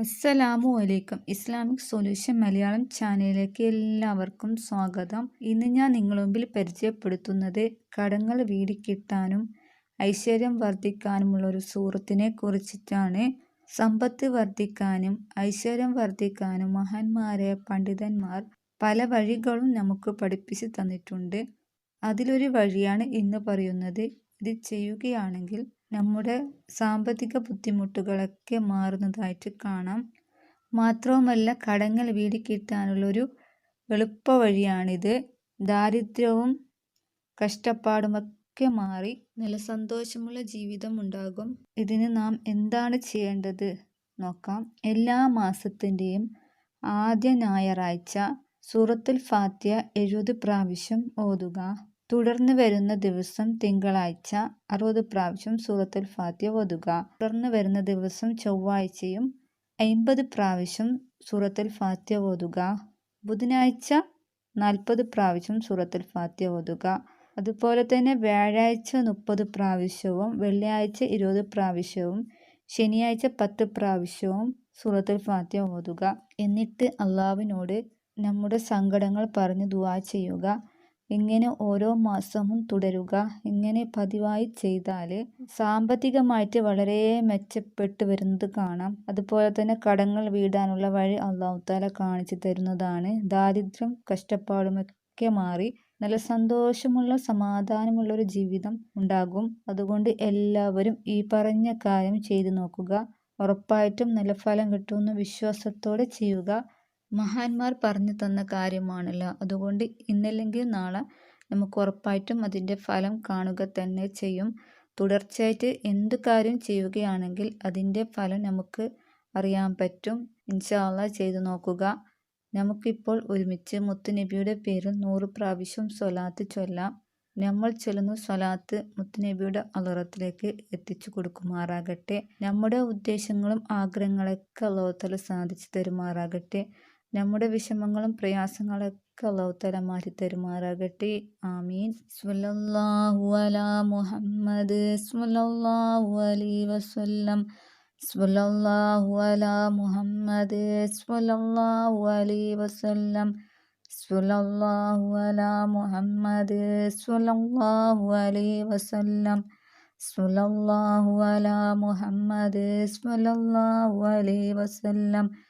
അസ്സലാമു അലൈക്കും. Islamic solution Malayalam ചാനലിലേക്ക് എല്ലാവർക്കും സ്വാഗതം. ഇന്ന് ഞാൻ നിങ്ങളുടെ മുമ്പിൽ പരിചയപ്പെടുത്തുന്നത് കടങ്ങൾ വീടിക്കിട്ടാനും ഐശ്വര്യം വർദ്ധിക്കാനുമുള്ള ഒരു സൂറത്തിനെ കുറിച്ചിട്ടാണ്. സമ്പത്ത് വർദ്ധിക്കാനും ഐശ്വര്യം വർദ്ധിക്കാനും മഹാന്മാരായ പണ്ഡിതന്മാർ പല വഴികളും നമുക്ക് പഠിപ്പിച്ച് തന്നിട്ടുണ്ട്. അതിലൊരു വഴിയാണ് ഇന്ന് പറയുന്നത്. ഇത് ചെയ്യുകയാണെങ്കിൽ നമ്മുടെ സാമ്പത്തിക ബുദ്ധിമുട്ടുകളൊക്കെ മാറുന്നതായിട്ട് കാണാം. മാത്രവുമല്ല കടങ്ങൾ വീടിക്കിട്ടാനുള്ളൊരു എളുപ്പ വഴിയാണിത് ദാരിദ്ര്യവും കഷ്ടപ്പാടുമൊക്കെ മാറി നല്ല സന്തോഷമുള്ള ജീവിതം ഉണ്ടാകും ഇതിന് നാം എന്താണ് ചെയ്യേണ്ടത്? നോക്കാം. എല്ലാ മാസത്തിന്റെയും ആദ്യ ഞായറാഴ്ച സൂറത്തുൽ ഫാത്തിയ എഴുപത് പ്രാവശ്യം ഓതുക. തുടർന്ന് വരുന്ന ദിവസം തിങ്കളാഴ്ച അറുപത് പ്രാവശ്യം സൂറത്തുൽ ഫാത്തിയ ഓതുക. തുടർന്ന് വരുന്ന ദിവസം ചൊവ്വാഴ്ചയും അമ്പത് പ്രാവശ്യം സൂറത്തുൽ ഫാത്തിയ ഓതുക. ബുധനാഴ്ച നാൽപ്പത് പ്രാവശ്യം സൂറത്തുൽ ഫാത്തിയ ഓതുക. അതുപോലെ തന്നെ വ്യാഴാഴ്ച മുപ്പത് പ്രാവശ്യവും വെള്ളിയാഴ്ച ഇരുപത് പ്രാവശ്യവും ശനിയാഴ്ച പത്ത് പ്രാവശ്യവും സൂറത്തുൽ ഫാത്തിയ ഓതുക. എന്നിട്ട് അള്ളാവിനോട് നമ്മുടെ സങ്കടങ്ങൾ പറഞ്ഞ് ദുവാ ചെയ്യുക. ഇങ്ങനെ ഓരോ മാസവും തുടരുക. ഇങ്ങനെ പതിവായി ചെയ്താൽ സാമ്പത്തികമായിട്ട് വളരെ മെച്ചപ്പെട്ട് വരുന്നത് കാണാം. അതുപോലെ തന്നെ കടങ്ങൾ വീടാനുള്ള വഴി അള്ളാഹുത്താല കാണിച്ചു തരുന്നതാണ്. ദാരിദ്ര്യം കഷ്ടപ്പാടുമൊക്കെ മാറി നല്ല സന്തോഷമുള്ള സമാധാനമുള്ള ഒരു ജീവിതം ഉണ്ടാകും. അതുകൊണ്ട് എല്ലാവരും ഈ പറഞ്ഞ കാര്യം ചെയ്തു നോക്കുക. ഉറപ്പായിട്ടും നല്ല ഫലം കിട്ടുമെന്ന് വിശ്വാസത്തോടെ ചെയ്യുക. മഹാന്മാർ പറഞ്ഞു തന്ന കാര്യമാണല്ലോ. അതുകൊണ്ട് ഇന്നല്ലെങ്കിൽ നാളെ നമുക്ക് ഉറപ്പായിട്ടും അതിന്റെ ഫലം കാണുക തന്നെ ചെയ്യും. തുടർച്ചയായിട്ട് എന്ത് കാര്യം ചെയ്യുകയാണെങ്കിൽ അതിന്റെ ഫലം നമുക്ക് അറിയാൻ പറ്റും. ഇൻഷാല്ല ചെയ്തു നോക്കുക. നമുക്കിപ്പോൾ ഒരുമിച്ച് മുത്തുനബിയുടെ പേരിൽ നൂറ് പ്രാവശ്യം സ്വലാത്ത് ചൊല്ലാം. നമ്മൾ ചൊല്ലുന്ന സ്വലാത്ത് മുത്തുനബിയുടെ അലറത്തിലേക്ക് എത്തിച്ചു കൊടുക്കുമാറാകട്ടെ. നമ്മുടെ ഉദ്ദേശങ്ങളും ആഗ്രഹങ്ങളൊക്കെ അലോത്തല സാധിച്ചു തരുമാറാകട്ടെ. നമ്മുടെ വിഷമങ്ങളും പ്രയാസങ്ങളൊക്കെ അള്ളാഹുത്തല മാറ്റി തരുമാറാകട്ടെ. ആമീൻ. സ്വല്ലല്ലാഹു അലാ മുഹമ്മദ് സ്വല്ലല്ലാഹു അലി വസല്ലം. സ്വല്ലല്ലാഹു അലാ മുഹമ്മദ് സ്വല്ലല്ലാഹു അലി വസല്ലം. സ്വല്ലല്ലാഹു അലാ മുഹമ്മദ് സ്വല്ലല്ലാഹു അലി വസല്ലം. സ്വല്ലല്ലാഹു അലാ മുഹമ്മദ് സ്വല്ലല്ലാഹു അലി വസല്ലം.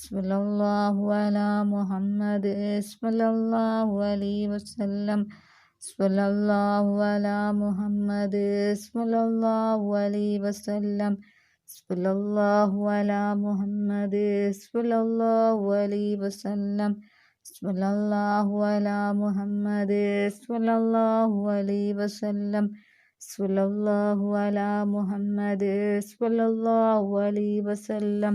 സ്വല്ലല്ലാഹു അലാ മുഹമ്മദ് സ്വല്ലല്ലാഹു അലാ വസല്ലം സ്വല്ലല്ലാഹു അലാ മുഹമ്മദ് സ്വല്ലല്ലാഹു അലാ വസല്ലം സ്വല്ലല്ലാഹു അലാ മുഹമ്മദ് സ്വല്ലല്ലാഹു അലാ വസല്ലം സ്വല്ലല്ലാഹു അലാ മുഹമ്മദ് സ്വല്ലല്ലാഹു അലാ വസല്ലം സ്വല്ലല്ലാഹു അലാ മുഹമ്മദ് സ്വല്ലല്ലാഹു അലാ വസല്ലം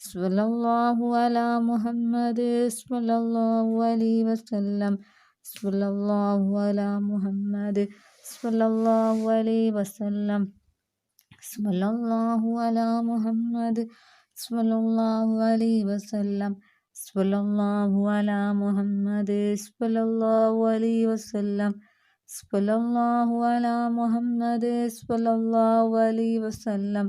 സ്വലല്ലാഹു അല മുഹമ്മദ് സ്വലല്ലാഹു അലി വസ്ല്ലം. സ്വലല്ലാഹു അല മുഹമ്മദ് സ്വലല്ലാഹു അലി വസ്ല്ലം. സ്വലല്ലാഹു അല മുഹമ്മദ് സ്വലല്ലാഹു അലി വസ്ല്ലം. സ്വലല്ലാഹു അല മുഹമ്മദ് സ്വലല്ലാഹു അലി വസ്ല്ലം. സ്വലല്ലാഹു അല മുഹമ്മദ് സ്വലല്ലാഹു അലി വസ്ല്ലം.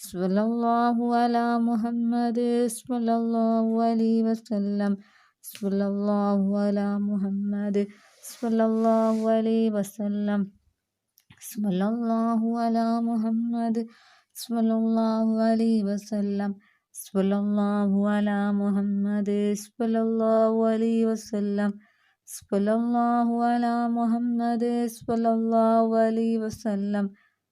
സ്വലല്ലാഹു അല മുഹമ്മദ് സ്വലല്ലാഹു അലി വസ്ല്ലം. സ്വലല്ലാഹു അല മുഹമ്മദ് സ്വലല്ലാഹു അലി വസ്ല്ലം. സ്വലല്ലാഹു അല മുഹമ്മദ് സ്വലല്ലാഹു അലി വസ്ല്ലം. സ്വലല്ലാഹു അല മുഹമ്മദ് സ്വലല്ലാഹു അലി വസ്ല്ലം. സ്വലല്ലാഹു അല മുഹമ്മദ് സ്വലല്ലാഹു അലി വസ്ല്ലം.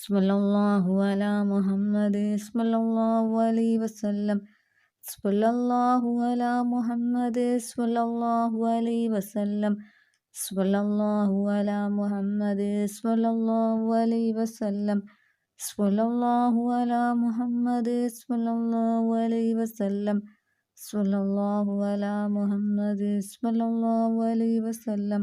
സ്മല്ലാഹു അല മുഹമ്മദ് സ്മല്ലാഹു അലൈ വസല്ലം സ്മല്ലാഹു അല മുഹമ്മദ് സ്മല്ലാഹു അലൈ വസല്ലം സ്മല്ലാഹു അല മുഹമ്മദ് സ്മല്ലാഹു അലൈ വസല്ലം സ്മല്ലാഹു അല മുഹമ്മദ് സ്മല്ലാഹു അലൈ വസല്ലം സ്മല്ലാഹു അല മുഹമ്മദ് സ്മല്ലാഹു അലൈ വസല്ലം.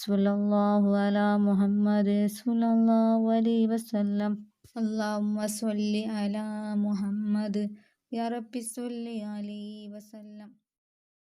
സുലല്ലാഹു അല മുഹമ്മദ് സുലല്ലാഹു അലൈ വസല്ലം. അള്ളാഹുമ്മ സ്വല്ലി അല മുഹമ്മദ്. യറബി സ്വല്ലി അലൈ വസല്ലം.